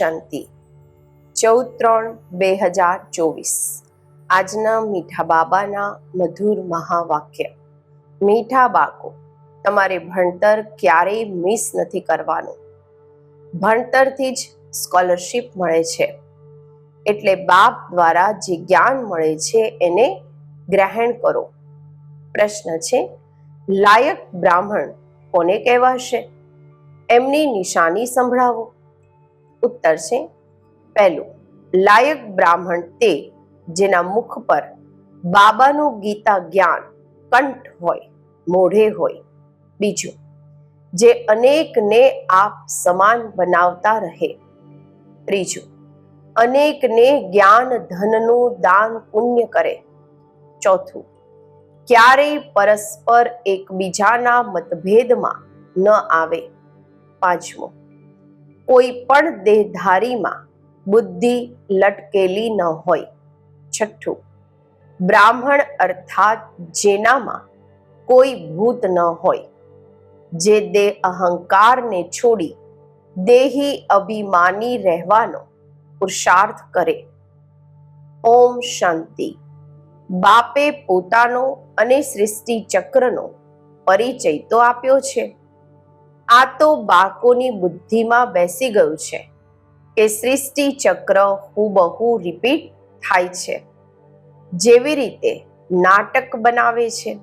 શાંતિ. ચૌદ ત્રણ બે હજાર ચોવીસ. આજના મીઠા બાબાના મધુર મહાવાક્ય. મીઠા બાળકો, તમારે ભણતર ક્યારેય મિસ નથી કરવાનું. ભણતરથી જ સ્કોલરશિપ મળે છે. એટલે બાપ દ્વારા જે જ્ઞાન મળે છે એને ગ્રહણ કરો. પ્રશ્ન છે, લાયક બ્રાહ્મણ કોને કહેવાશે? એમની નિશાની સંભળાવો. ઉત્તર છે. પહેલું, લાયક બ્રાહ્મણ તે જેના મુખ પર બાબાનું ગીતા જ્ઞાન કંઠ હોય, મોઢે હોય. બીજું, જે અનેકને આપ સમાન બનાવતા રહે. ત્રીજું, અનેકને જ્ઞાન ધનનું દાન પુણ્ય કરે. ચોથું, ક્યારેય પરસ્પર એકબીજાના મતભેદમાં ન આવે. પાંચમું કોઈ પણ દેહધારીમાં બુદ્ધિ લટકેલી ન હોય. છઠ્ઠું, બ્રાહ્મણ અર્થાત જેનામાં કોઈ ભૂત ન હોય. જે દેહ અહંકારને છોડી દેહી અભિમાની રહેવાનો પુરુષાર્થ કરે. ઓમ શાંતિ. બાપે પોતાનો અને સૃષ્ટિ ચક્રનો પરિચય તો આપ્યો છે. આ તો બાળકોની બુદ્ધિમાં બેસી ગયું છે. કે સૃષ્ટિ ચક્ર હુબહુ રિપીટ થાય છે. જેવી રીતે નાટક બનાવે છે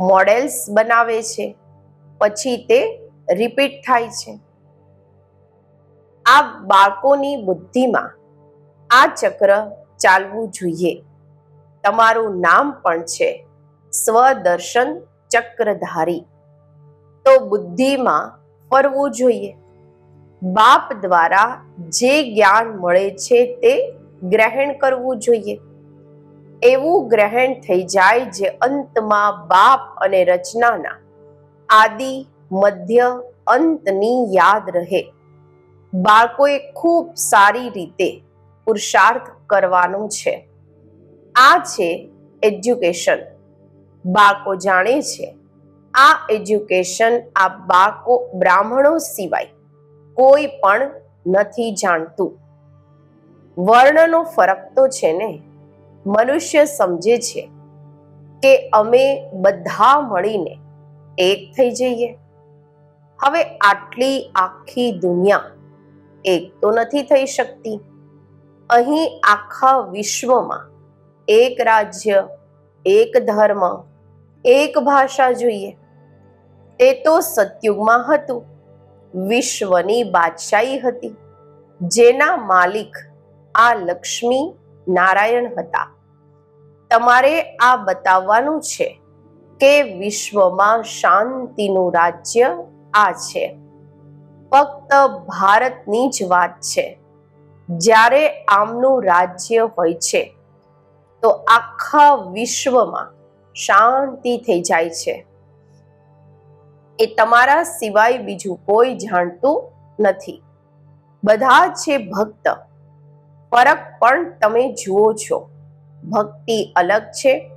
મોડેલ્સ બનાવે છે, પછી તે રિપીટ થાય છે. આ બાળકોની બુદ્ધિમાં આ ચક્ર ચાલવું જોઈએ. તમારું નામ પણ છે સ્વદર્શન ચક્રધારી. તો બુદ્ધિમાં ફરવું જોઈએ. બાપ દ્વારા જે જ્ઞાન મળે છે તે ગ્રહણ કરવું જોઈએ. એવું ગ્રહણ થઈ જાય જે અંતમાં બાપ અને રચનાના આદિ, મધ્ય, અંતની યાદ રહે. બાળકોએ ખૂબ સારી રીતે પુરુષાર્થ કરવાનો છે. આ છે એજ્યુકેશન બાળકો જાણે છે આ એજ્યુકેશન આ બાકો બ્રાહ્મણો સિવાય કોઈ પણ નથી જાણતું. વર્ણનો ફરક તો છે ને? મનુષ્ય સમજે છે કે અમે બધા મળીને એક થઈ જઈએ. હવે આટલી આખી દુનિયા એક તો નથી થઈ શકતી. અહીં આખા વિશ્વમાં એક રાજ્ય, એક ધર્મ, એક ભાષા જોઈએ. તે તો સતયુગમાં હતું. વિશ્વની બાદશાહી હતી. જેના માલિક આ લક્ષ્મી નારાયણ હતા. તમારે આ બતાવવાનું છે કે વિશ્વમાં શાંતિનું રાજ્ય આ છે. ફક્ત ભારતની જ વાત છે. જ્યારે આમનું રાજ્ય હોય છે, તો આખા વિશ્વમાં શાંતિ થઈ જાય છે. એ તમારા સિવાય બીજું કોઈ જાણતું નથી. બધા છે ભક્ત. ફરક પણ તમે જુઓ છો. ભક્તિ અલગ છે,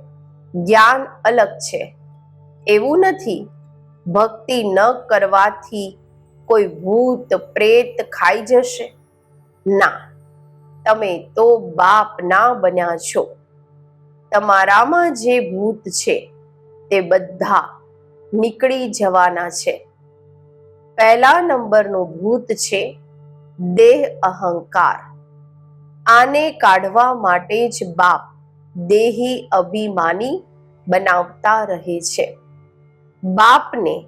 જ્ઞાન અલગ છે. એવું નથી. ભક્તિ ન કરવાથી કોઈ ભૂત, પ્રેત ખાઈ જશે? ના. તમે તો બાપ ના બન્યા છો. તમારામાં જે ભૂત છે, તે બધા નીકળી જવાના છે. પહેલા નંબરનું ભૂત છે દેહ અહંકાર. આને કાઢવા માટે જ બાપ દેહી અભિમાની બનાવતા રહે છે. બાપને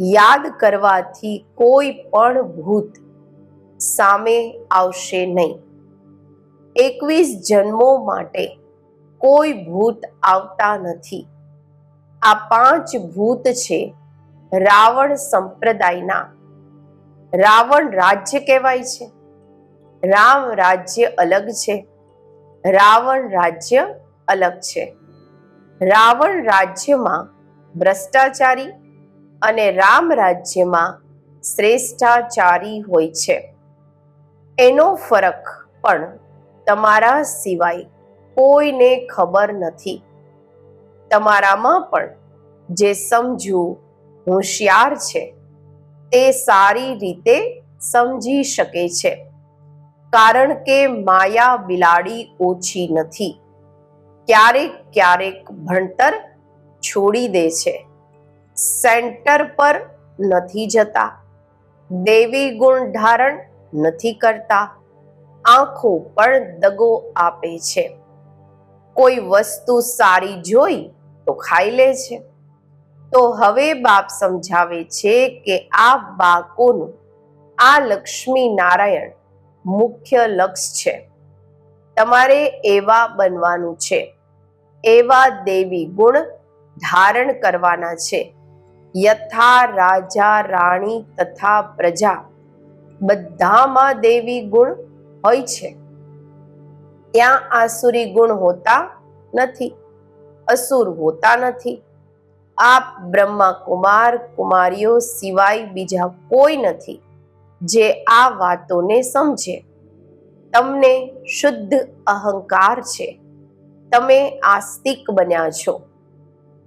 યાદ કરવાથી કોઈ પણ ભૂત સામે આવશે નહીં. એકવીસ જન્મો માટે કોઈ ભૂત આવતા નથી. આ પાંચ ભૂત છે. રાવણ સંપ્રદાયના. રાવણ રાજ્ય કહેવાય છે. રામ રાજ્ય અલગ છે. રાવણ રાજ્ય અલગ છે. રાવણ રાજ્યમાં ભ્રષ્ટાચારી અને રામ રાજ્યમાં શ્રેષ્ઠાચારી હોય છે. એનો ફરક પણ તમારા સિવાય કોઈને ખબર નથી. તમારામાં પણ જે સમજવું હોશિયાર છે, તે સારી રીતે સમજી શકે છે. કારણ કે માયા બિલાડી ઓછી નથી. ક્યારેક ક્યારેક ભણતર છોડી દે છે. સેન્ટર પર નથી જતા. દેવી ગુણ ધારણ નથી કરતા. આંખો પણ દગો આપે છે. કોઈ વસ્તુ સારી જોઈ તો ખાઈ લે છે. તો હવે બાપ સમજાવે છે કે આ બાળકોનું આ લક્ષ્મી નારાયણ મુખ્ય લક્ષ્ય છે. તમારે એવા બનવાનું છે. એવા દેવી ગુણ ધારણ કરવાના છે. યથા રાજા રાણી તથા પ્રજા બધામાં દેવી ગુણ હોય છે. ત્યાં આસુરી ગુણ હોતા નથી. અસુર હોતા નથી. આપ બ્રહ્મા કુમાર કુમારીઓ સિવાય બીજા કોઈ નથી જે આ વાતોને સમજે. તમને શુદ્ધ અહંકાર છે. તમે આસ્તિક બન્યા છો.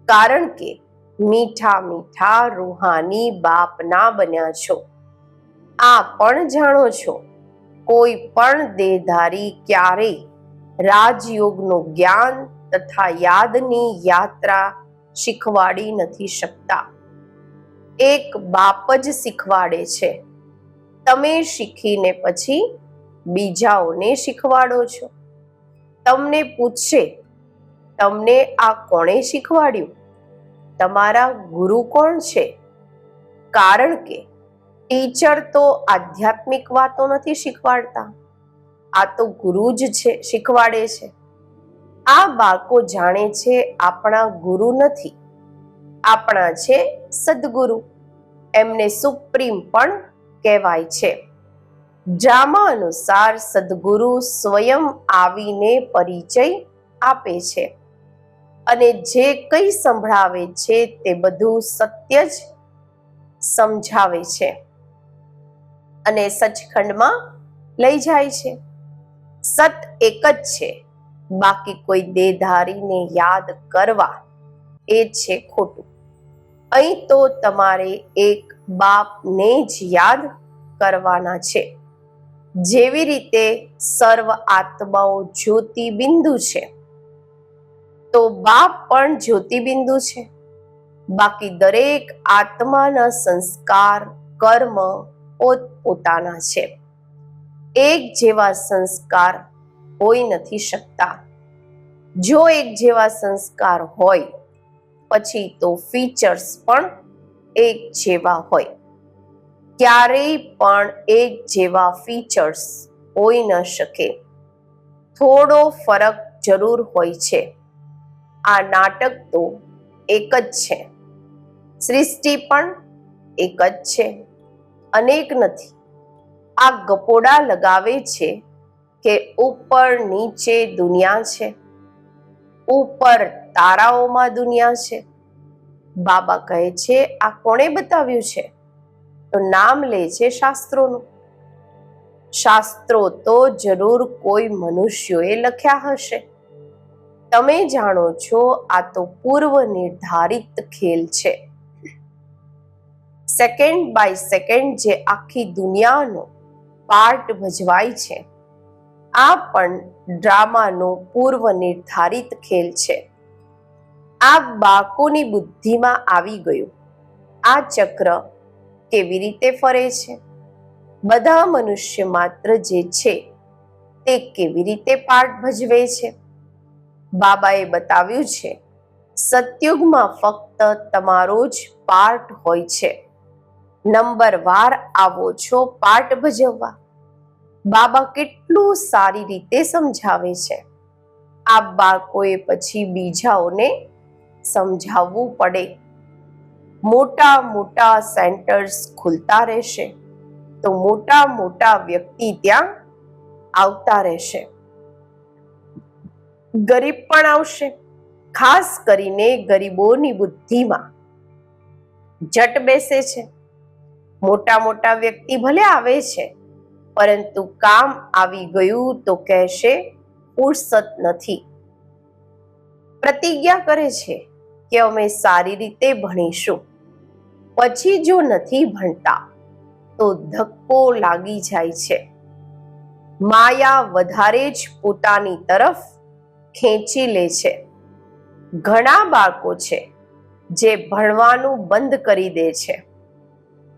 કારણ કે મીઠા મીઠા રૂહાની બાપના બન્યા છો. આ પણ જાણો છો. કોઈ પણ દેહધારી ક્યારેય રાજયોગનું જ્ઞાન તથા યાદની યાત્રા શીખવાડી નથી શકતા. એક બાપ જ શીખવાડે છે. તમે શીખીને પછી બીજાઓને શીખવાડો છો. તમને પૂછશે, તમને આ કોણે શીખવાડ્યું? તમારા ગુરુ કોણ છે? કારણ કે ટીચર તો આધ્યાત્મિક વાતો નથી શીખવાડતા. આ તો ગુરુ જ છે, શીખવાડે છે. આ બાળકો જાણે છે આપણા ગુરુ નથી. આપણા છે સદગુરુ. એમને સુપ્રીમ પણ કહેવાય છે. ડ્રામા અનુસાર સદગુરુ સ્વયં આવીને પરિચય આપે છે. અને જે કંઈ સંભળાવે છે તે બધું સત્ય જ સમજાવે છે. અને સચખંડમાં લઈ જાય છે. સત એક જ છે. બાકી કોઈ દેધારીને યાદ કરવા એ છે ખોટું. અહીં તો તમારે એક બાપને જ યાદ કરવાના છે. જેવી રીતે સર્વ આત્માઓ જ્યોતિબિંદુ છે, તો બાપ પણ જ્યોતિબિંદુ છે. બાકી દરેક આત્માના સંસ્કાર, કર્મ પોતપોતાના છે. એક જેવા સંસ્કાર હોઈ નથી શકતા. જો એક જેવા સંસ્કાર હોય, પછી તો ફીચર્સ પણ એક જેવા હોય. ક્યારેય પણ એક જેવા ફીચર્સ હોઈ ન શકે. થોડો ફરક જરૂર હોય છે. આ નાટક તો એક જ છે. સૃષ્ટિ પણ એક જ છે. અનેક નથી. આ ગપોડા લગાવે છે કે ઉપર નીચે દુનિયા છે. ઉપર તારાઓમાં દુનિયા છે. બાબા કહે છે, આ કોણે બતાવ્યું છે? તો નામ લે છે શાસ્ત્રોનું. શાસ્ત્રો તો જરૂર કોઈ મનુષ્યોએ લખ્યા હશે. તમે જાણો છો, આ તો પૂર્વ નિર્ધારિત ખેલ છે. સેકન્ડ બાય સેકન્ડ જે આખી દુનિયાનો પાર્ટ ભજવાય છે આ પણ ડ્રામાનો પૂર્વ નિર્ધારિત ખેલ છે. આ બાળકોની બુદ્ધિમાં આવી ગયું. આ ચક્ર કેવી રીતે ફરે છે? બધા મનુષ્ય માત્ર જે છે તે કેવી રીતે પાઠ ભજવે છે? બાબાએ બતાવ્યું છે, સતયુગમાં ફક્ત તમારો જ પાર્ટ હોય છે. નંબર વાર આવો છો પાઠ ભજવવા. બાબા કેટલું સારી રીતે સમજાવે છે. આ બાળકોએ પછી બીજાઓને સમજાવવું પડે. મોટા મોટા સેન્ટર્સ ખુલતા રહેશે. તો મોટા મોટા વ્યક્તિ ત્યાં આવતા રહેશે. ગરીબ પણ આવશે, ખાસ કરીને ગરીબોની બુદ્ધિમાં. જટ બેસે છે. મોટા મોટા વ્યક્તિ ભલે આવે છે પરંતુ કામ આવી ગયું તો કહેશે, ફુરસત નથી. પ્રતિજ્ઞા કરે છે કે અમે સારી રીતે ભણીશું. પછી જો નથી ભણતા, તો ધક્કો લાગી જાય છે. માયા વધારે જ પોતાની તરફ ખેંચી લે છે. ઘણા બાળકો છે જે ભણવાનું બંધ કરી દે છે.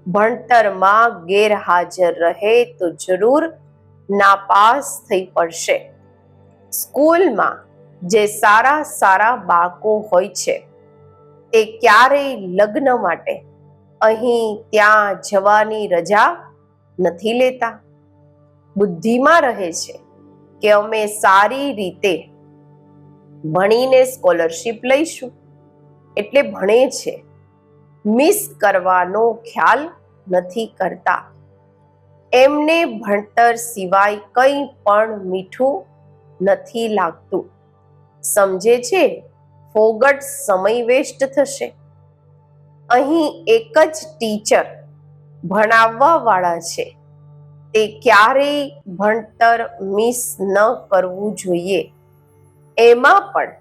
ભણતરમાં ગેરહાજર રહે તો જરૂર નાપાસ થઈ પડશે. સ્કૂલમાં જે સારા સારા બાળકો હોય છે, તે ક્યારેય લગ્ન માટે અહીં ત્યાં જવાની રજા નથી લેતા. બુદ્ધિમાં રહે છે કે અમે સારી રીતે ભણીને સ્કોલરશિપ લઈશું. એટલે ભણે છે. મિસ કરવાનો ખ્યાલ નથી કરતા. એમને ભણતર સિવાય કંઈ પણ મીઠું નથી લાગતું. સમજે છે, ફોગટ સમય વેસ્ટ થશે. અહીં એક જ ટીચર ભણાવવા વાળા છે. તે ક્યારેય ભણતર મિસ ન કરવું જોઈએ. એમાં પણ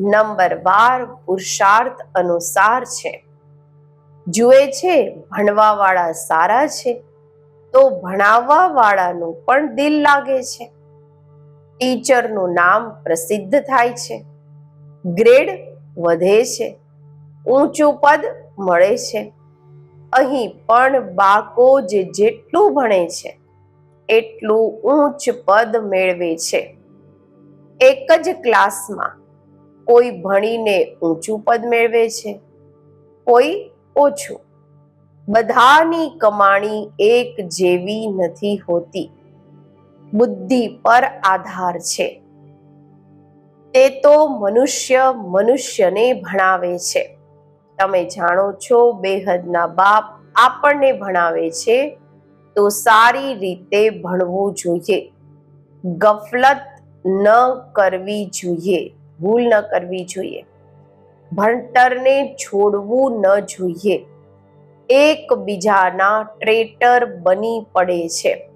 નંબર બાર પુરુષાર્થ અનુસાર છે. જુએ છે ભણવા વાળા સારા છે, તો ભણાવવા વાળાનું પણ દિલ લાગે છે. ટીચરનું નામ પ્રસિદ્ધ થાય છે. ગ્રેડ વધે છે. ઊંચું પદ મળે છે. અહીં પણ બાળકો જે જેટલું ભણે છે, એટલું ઊંચ પદ મેળવે છે. એક જ ક્લાસમાં કોઈ ભણીને ઊંચું પદ મેળવે છે. કોઈ ઓછું. બધાની કમાણી એક જેવી નથી હોતી. બુદ્ધિ પર આધાર છે. તે તો મનુષ્ય મનુષ્યને ભણાવે છે. તમે જાણો છો બેહદના બાપ આપણને ભણાવે છે તો સારી રીતે ભણવું જોઈએ. ગફલત ન કરવી જોઈએ, ભૂલ ન કરવી જોઈએ. ભણતરને છોડવું ન જોઈએ. એકબીજાના ટ્રેટર બની પડે છે.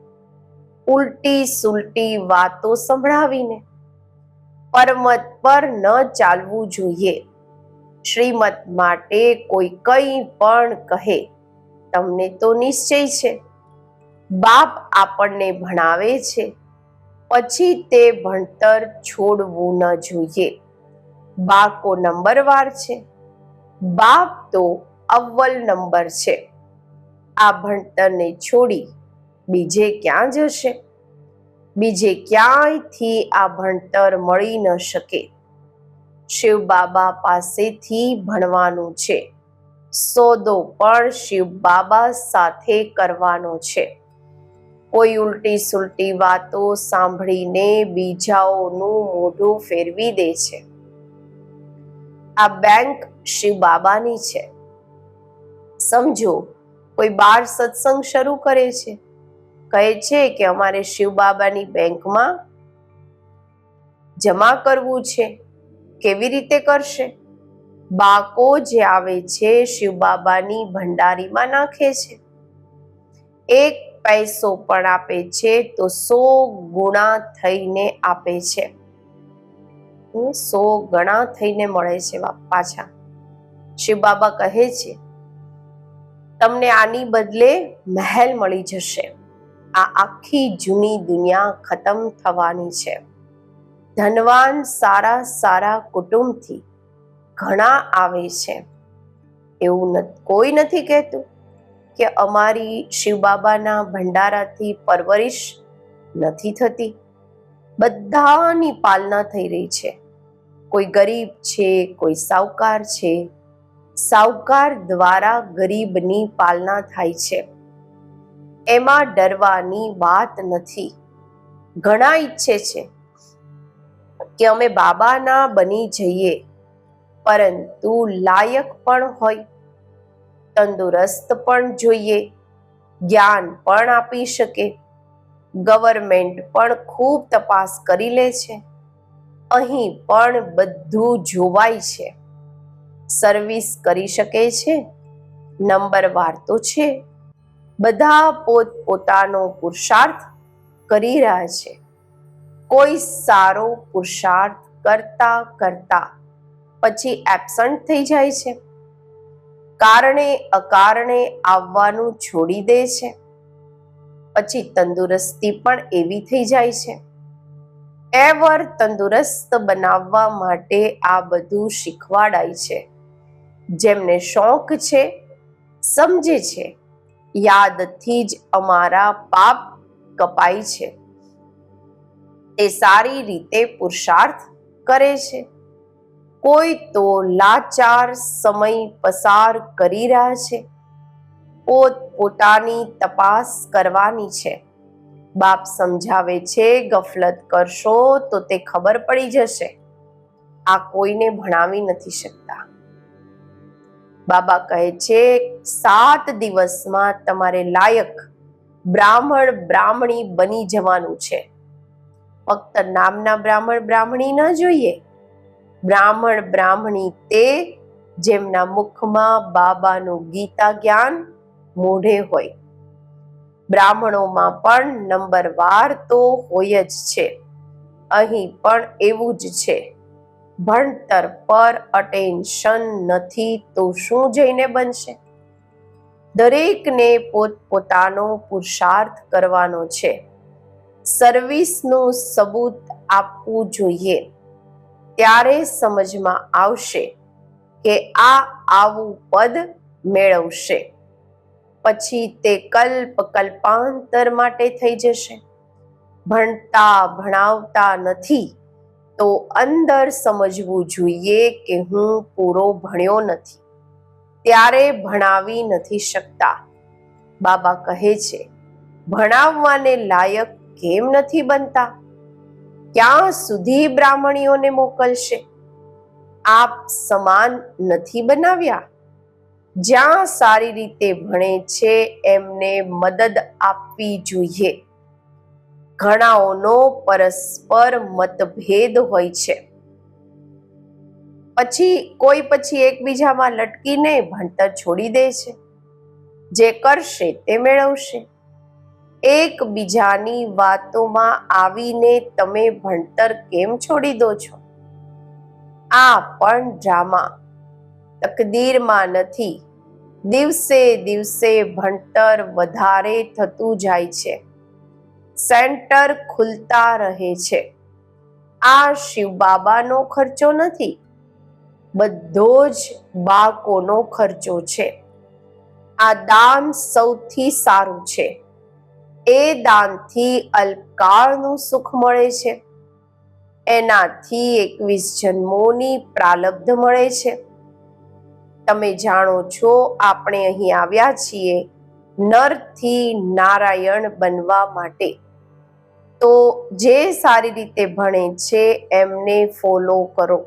ઉલટી સુલટી વાતો સંભળાવીને. પરમત પર ન ચાલવું જોઈએ. શ્રીમત માટે કોઈ કંઈ પણ કહે, તમને તો નિશ્ચય છે. બાપ આપણને ભણાવે છે. પછી તે ભણતર છોડવું ન જોઈએ. બાળકો નંબરવાર છે. બાપ તો અવ્વલ નંબર છે. આ ભણતરને છોડી બીજે ક્યાં જશે? બીજે ક્યાંયથી આ ભણતર મળી ન શકે? શિવ બાબા પાસેથી ભણવાનું છે. સોદો પણ શિવ બાબા સાથે કરવાનો છે. કોઈ ઉલટી સુલટી વાતો સાંભળીને બીજાઓનું મોઢું ફેરવી દે છે. આ બેંક શિવ બાબાની છે. સમજો, કોઈ બાર સત્સંગ શરૂ કરે છે? કહે છે કે અમારે શિવ બાબાની બેંકમાં જમા કરવું છે. કેવી રીતે કરશે? બાકો જે આવે છે શિવ બાબાની ભંડારીમાં નાખે છે. એક પૈસો પણ આપે છે તો સો ગુણા થઈને આપે છે. સો ગણા થઈને મળે છે પાછા. શિવ બાબા કહે છે, તમને આની બદલે મહેલ મળી જશે. આ આખી જૂની દુનિયા ખતમ થવાની છે. ધનવાન સારા સારા કુટુંબથી ઘણા આવે છે. એવું કોઈ નથી કહેતું કે અમારી શિવ બાબાના ભંડારાથી પરવરિશ નથી થતી. બધાની પાલના થઈ રહી છે. કોઈ ગરીબ છે, કોઈ સાવકાર છે. સાવકાર દ્વારા ગરીબની પાલના થાય છે. એમાં ડરવાની વાત નથી. ઘણા ઈચ્છે છે કે અમે બાબાના બની જઈએ, પરંતુ લાયક પણ હોય, તંદુરસ્ત પણ જોઈએ, જ્ઞાન પણ આપી શકે. ગવર્મેન્ટ પણ ખૂબ તપાસ કરી લે છે. અહીં પણ બધું જોવાય છે. સર્વિસ કરી શકે છે. નંબરવાર તો છે. બધા પોત પોતાનો પુરુષાર્થ કરી રહ્યા છે. કોઈ સારો પુરુષાર્થ કરતા કરતા પછી એબસન્ટ થઈ જાય છે. કારણે અકારણે આવવાનું છોડી દે છે. પછી તંદુરસ્તી પણ એવી થઈ જાય છે. એવર તંદુરસ્ત બનાવવા માટે આ બધું શીખવાડાય છે. જેમને શોખ છે, સમજે છે, યાદથી જ અમારા પાપ કપાય છે. તે સારી રીતે પુરુષાર્થ કરે છે. કોઈ તો લાચાર સમય પસાર કરી રહ્યા છે. પોત પોતાની તપાસ કરવાની છે. બાપ સમજાવે છે, ગફલત કરશો તો તે ખબર પડી જશે. આ કોઈને ભણાવી નથી શકતા. બાબા કહે છે, સાત દિવસમાં તમારે લાયક બ્રાહ્મણ બ્રાહ્મણી બની જવાનું છે. ફક્ત નામના બ્રાહ્મણ બ્રાહ્મણી ન જોઈએ. બ્રાહ્મણ બ્રાહ્મણી તે જેમના મુખમાં બાબાનું ગીતા જ્ઞાન મોઢે હોય. બ્રાહ્મણોમાં પણ નંબરવાર તો હોય જ છે. અહીં પણ એવું જ છે. ભણતર પર અટેન્શન નથી તો શું જઈને બનશે? દરેકને પોતપોતાનો પુરુષાર્થ કરવાનો છે. સર્વિસનું સબૂત આપવું જોઈએ. ત્યારે સમજમાં આવશે કે આ આવું પદ મેળવશે. પછી તે કલ્પ કલ્પાંતર માટે થઈ જશે. ભણતા ભણાવતા નથી તો અંદર સમજવું જોઈએ કે હું પૂરો ભણ્યો નથી. ત્યારે ભણાવી નથી શકતા. બાબા કહે છે, ભણાવવાને લાયક કેમ નથી બનતા? ક્યાં સુધી બ્રાહ્મણીઓને મોકલશે? આપ સમાન નથી બનાવ્યા? જ્યાં સારી રીતે ભણે છે, એમને મદદ આપવી જોઈએ. ઘણાઓનો પરસ્પર મતભેદ હોય છે. પછી કોઈ પછી એકબીજામાં લટકીને ભણતર છોડી દે છે. જે કરશે તે મેળવશે. એકબીજાની વાતોમાં આવીને તમે ભણતર કેમ છોડી દો છો? આ પણ ડ્રામા. તકદીરમાં નથી. દિવસે દિવસે ભણતર વધારે થતું જાય છે. સેન્ટર ખુલતા રહે છે. આ શિવ બાબાનો ખર્ચો નથી. બધો જ બાળકોનો ખર્ચો છે. આ દાન સૌથી સારું છે. એ દાનથી અલ્પકાળનું સુખ મળે છે. એનાથી એકવીસ જન્મોની પ્રાલબ્ધ મળે છે. તમે જાણો છો, આપણે અહીં આવ્યા છીએ નરથી નારાયણ બનવા માટે. તો જે સારી રીતે ભણે છે, એમને ફોલો કરો.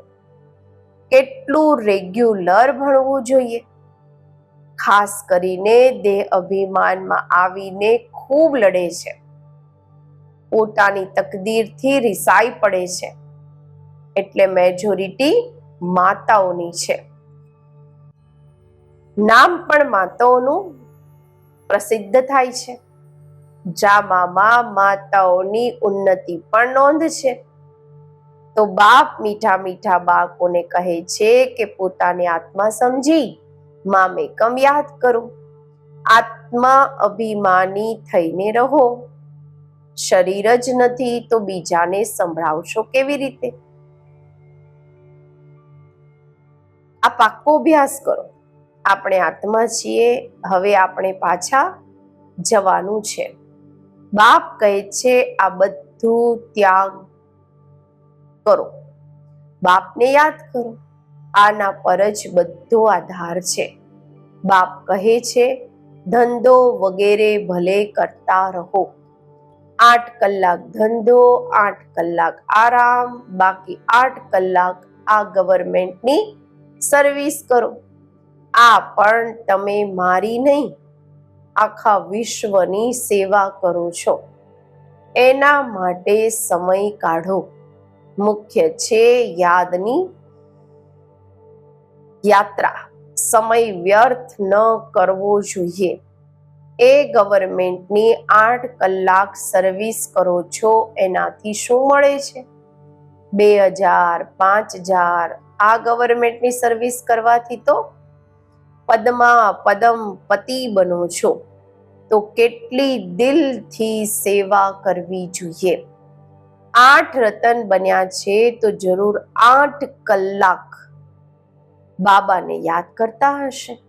કેટલું રેગ્યુલર ભણવું જોઈએ? ખાસ કરીને દેહ અભિમાનમાં આવીને ખૂબ લડે છે. પોતાની તકદીરથી રિસાઈ પડે છે. એટલે મેજોરિટી માતાઓની છે. નામ પણ માતાઓનું પ્રસિદ્ધ થાય છે. જામામાં માતાઓની ઉન્નતિ પણ નોંધ છે. તો બાપ મીઠા મીઠા બાળકોને કહે છે કે પોતાને આત્મા સમજી મામે કમ યાદ કરો. આત્મા અભિમાની થઈને રહો. શરીર જ નથી તો બીજાને સંભળાવશો કેવી રીતે? આ પાક્કો અભ્યાસ કરો. આપણે આત્મા છીએ, હવે આપણે પાછા જવાનું છે. બાપ કહે છે, આ બધું ત્યાગ કરો. બાપને યાદ કરો, આના પર જ બધો આધાર છે. બાપ કહે છે, ધંધો વગેરે ભલે કરતા રહો. આઠ કલાક ધંધો, આઠ કલાક આરામ, બાકી આઠ કલાક આ ગવર્મેન્ટની સર્વિસ કરો. આ પણ તમે મારી નહીં, આખા વિશ્વની સેવા કરો છો. એના માટે સમય કાઢો. મુખ્ય છે યાદની યાત્રા. સમય વ્યર્થ ન કરવો જોઈએ. એ ગવર્મેન્ટની આઠ કલાક સર્વિસ કરો છો, એનાથી શું મળે છે? બે હજાર, પાંચ હજાર, આ ગવર્મેન્ટની સર્વિસ કરવાથી તો પદમાં, પદમ પતિ બનો છો. તો કેટલી દિલથી સેવા કરવી જોઈએ? આઠ રતન બન્યા છે તો જરૂર આઠ કલાક બાબાને યાદ કરતા હશે.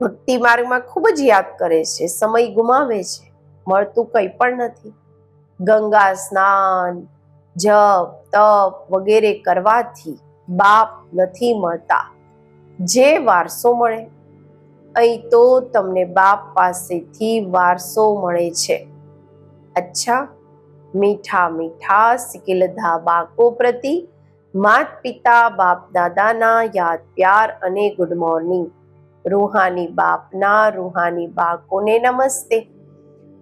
ભક્તિ માર્ગમાં ખૂબ જ યાદ કરે છે, સમય ગુમાવે છે, મળતું કંઈ પણ નથી. ગંગા સ્નાન, જપ, તપ વગેરે કરવાથી બાપ નથી મળતા. જે વારસો મળે અહીં તો તમને બાપ પાસેથી વારસો મળે છે. અચ્છા, મીઠા મીઠા સિકિલધા બાકો પ્રતિ, માત પિતા, બાપ દાદાના યાદ પ્યાર અને ગુડ મોર્નિંગ રૂહાની બાપના રૂહાની બાકોને નમસ્તે.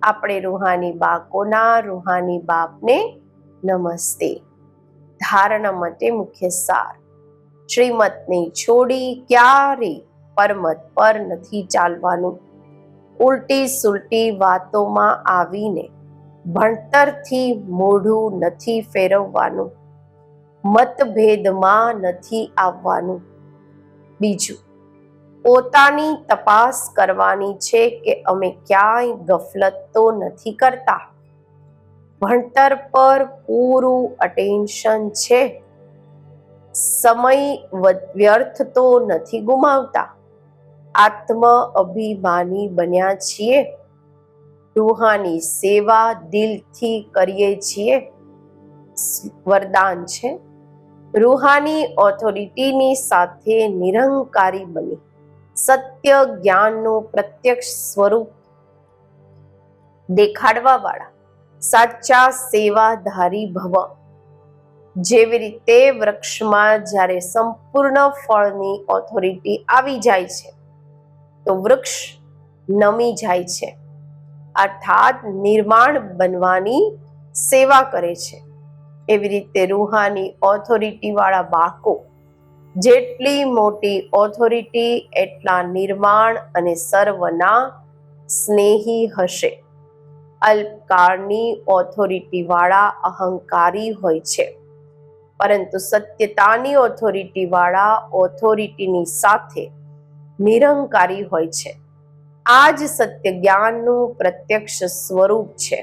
આપણે રૂહાની બાકોના રૂહાની બાપને નમસ્તે. ધારણા માટે મુખ્ય સાર. શ્રીમતને છોડી ક્યારે પરમત પર નથી ચાલવાનું? ઉલટી સુલટી વાતોમાં આવીને ભણતરથી મોઢું નથી ફેરવવાનું. મતભેદમાં નથી આવવાનું. બીજું, પોતાની તપાસ કરવાની છે કે અમે ક્યાંય ગફલત તો નથી કરતા? ભણતર પર પૂરું અટેન્શન છે? સમય વ્યર્થ તો નથી ગુમાવતા. આત્મ અભિમાની બન્યા છીએ. રૂહાની સેવા દિલથી કરીએ છીએ. વરદાન છે. રૂહાની ઓથોરિટીની સાથે નિરંકારી બની. સત્ય જ્ઞાનનું પ્રત્યક્ષ સ્વરૂપ દેખાડવા વાળા સાચા સેવાધારી ભવ જેવી રીતે વૃક્ષમાં જ્યારે સંપૂર્ણ ફળની ઓથોરિટી આવી જાય છે, તો વૃક્ષ નમી જાય છે. અર્થાત નિર્માણ બનવાની સેવા કરે છે. એવી રીતે રૂહાની ઓથોરિટી વાળા બાળકો જેટલી મોટી ઓથોરિટી એટલા નિર્માણ અને સર્વના સ્નેહી હશે. અલ્પકાળની ઓથોરિટી વાળા અહંકારી હોય છે. પરંતુ સત્યતાની ઓથોરિટી વાળા ઓથોરિટીની સાથે નિરંકારી હોય છે. આ જ સત્ય જ્ઞાનનું પ્રત્યક્ષ સ્વરૂપ છે.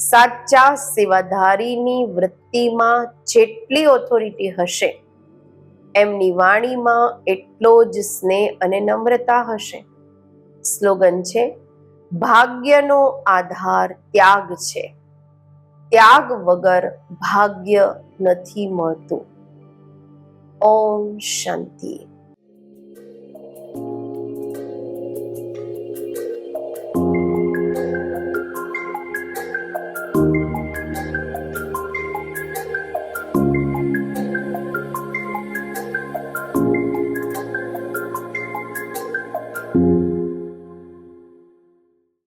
સાચા સેવાધારીની વૃત્તિમાં જેટલી ઓથોરિટી હશે, એમની વાણીમાં એટલો જ સ્નેહ અને નમ્રતા હશે. સ્લોગન છે, ભાગ્યનો આધાર ત્યાગ છે. ત્યાગ વગર ભાગ્ય નથી મળતું. ઓમ શાંતિ.